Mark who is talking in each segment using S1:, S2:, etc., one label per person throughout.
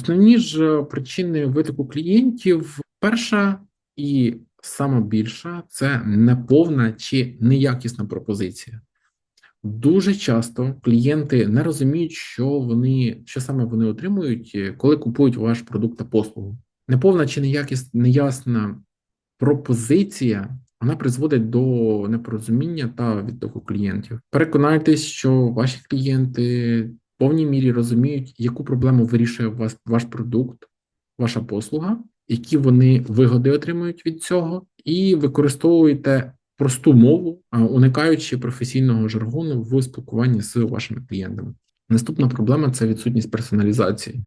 S1: Основні ж причини витоку клієнтів: перша і сама більша це неповна чи неякісна пропозиція. Дуже часто клієнти не розуміють, що вони що саме вони отримують, коли купують ваш продукт та послугу. Неповна чи неякіс, неясна пропозиція вона призводить до непорозуміння та відтоку клієнтів. Переконайтесь, що ваші клієнти повній мірі розуміють, яку проблему вирішує вас ваш продукт, ваша послуга, які вони вигоди отримують від цього, і використовуєте просту мову, уникаючи професійного жаргону в спілкуванні з вашими клієнтами. Наступна проблема це відсутність персоналізації.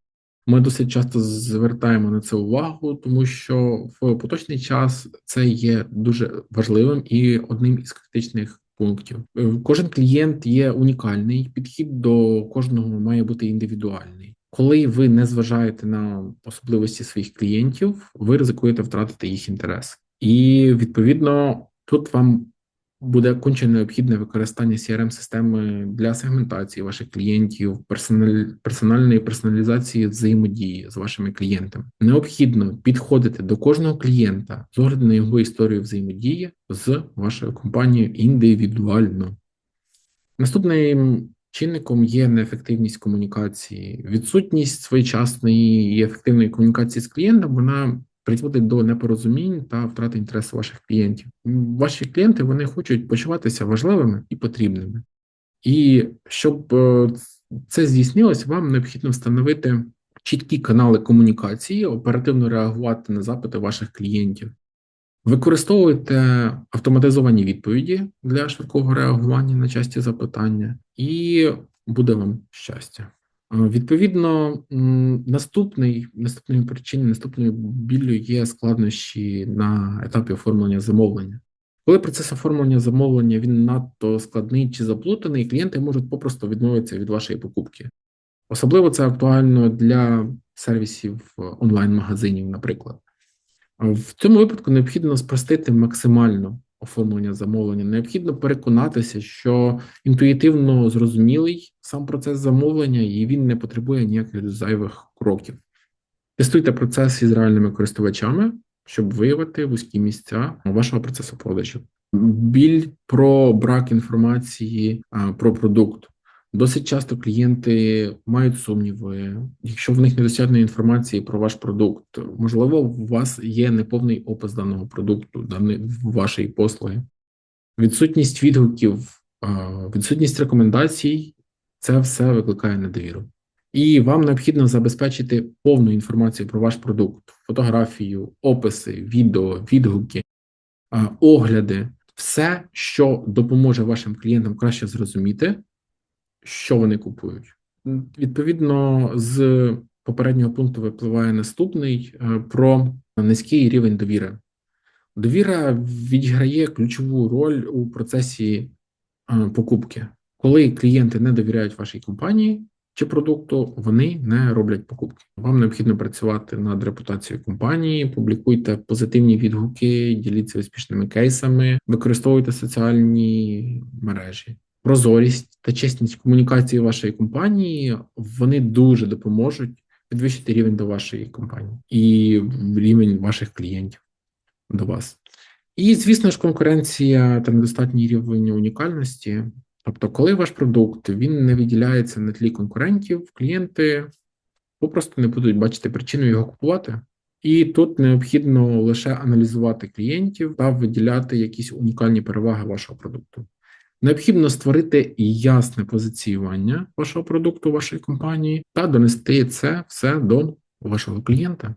S1: Ми досить часто звертаємо на це увагу, тому що в поточний час це є дуже важливим і одним із критичних пунктів. Е, кожен клієнт є унікальний, підхід до кожного має бути індивідуальний. Коли ви не зважаєте на особливості своїх клієнтів, ви ризикуєте втратити їх інтерес, і відповідно тут вам буде конче необхідне використання crm системи для сегментації ваших клієнтів, персональ... персональної персоналізації взаємодії з вашими клієнтами. Необхідно підходити до кожного клієнта з огляду на його історію взаємодії з вашою компанією індивідуально. Наступним чинником є неефективність комунікації, відсутність своєчасної і ефективної комунікації з клієнтом. Вона призводить до непорозумінь та втрати інтересу ваших клієнтів. Ваші клієнти вони хочуть почуватися важливими і потрібними. І щоб е, це здійснилось, вам необхідно встановити чіткі канали комунікації, оперативно реагувати на запити ваших клієнтів. Використовуйте автоматизовані відповіді для швидкого реагування на часті запитання, і буде вам щастя. Відповідно, наступний наступною причиною, наступною біллю є складнощі на етапі оформлення замовлення. Коли процес оформлення замовлення він надто складний чи заплутаний, клієнти можуть попросту відмовитися від вашої покупки. Особливо це актуально для сервісів онлайн-магазинів, наприклад. В цьому випадку необхідно спростити максимально оформлення замовлення, необхідно переконатися, що інтуїтивно зрозумілий сам процес замовлення, і він не потребує ніяких зайвих кроків. Тестуйте процес із реальними користувачами, щоб виявити вузькі місця вашого процесу продажу. Біль про брак інформації про продукт. Досить часто клієнти мають сумніви, якщо в них недостатньо інформації про ваш продукт, можливо, у вас є неповний опис даного продукту, вашої послуги, відсутність відгуків, відсутність рекомендацій це все викликає недовіру. І вам необхідно забезпечити повну інформацію про ваш продукт, фотографію, описи, відео, відгуки, огляди, все, що допоможе вашим клієнтам краще зрозуміти що вони купують. Відповідно, з попереднього пункту випливає наступний е, про низький рівень довіри. Довіра відіграє ключову роль у процесі е, покупки. Коли клієнти не довіряють вашій компанії чи продукту, вони не роблять покупки. Вам необхідно працювати над репутацією компанії, публікуйте позитивні відгуки, діліться успішними кейсами, використовуйте соціальні мережі прозорість та чесність комунікації вашої компанії вони дуже допоможуть підвищити рівень до вашої компанії і рівень ваших клієнтів до вас. І, звісно ж, конкуренція та недостатній рівень унікальності. Тобто, коли ваш продукт він не виділяється на тлі конкурентів, клієнти попросту не будуть бачити причину його купувати. І тут необхідно лише аналізувати клієнтів та виділяти якісь унікальні переваги вашого продукту. Необхідно створити ясне позиціювання вашого продукту, вашої компанії, та донести це все до вашого клієнта.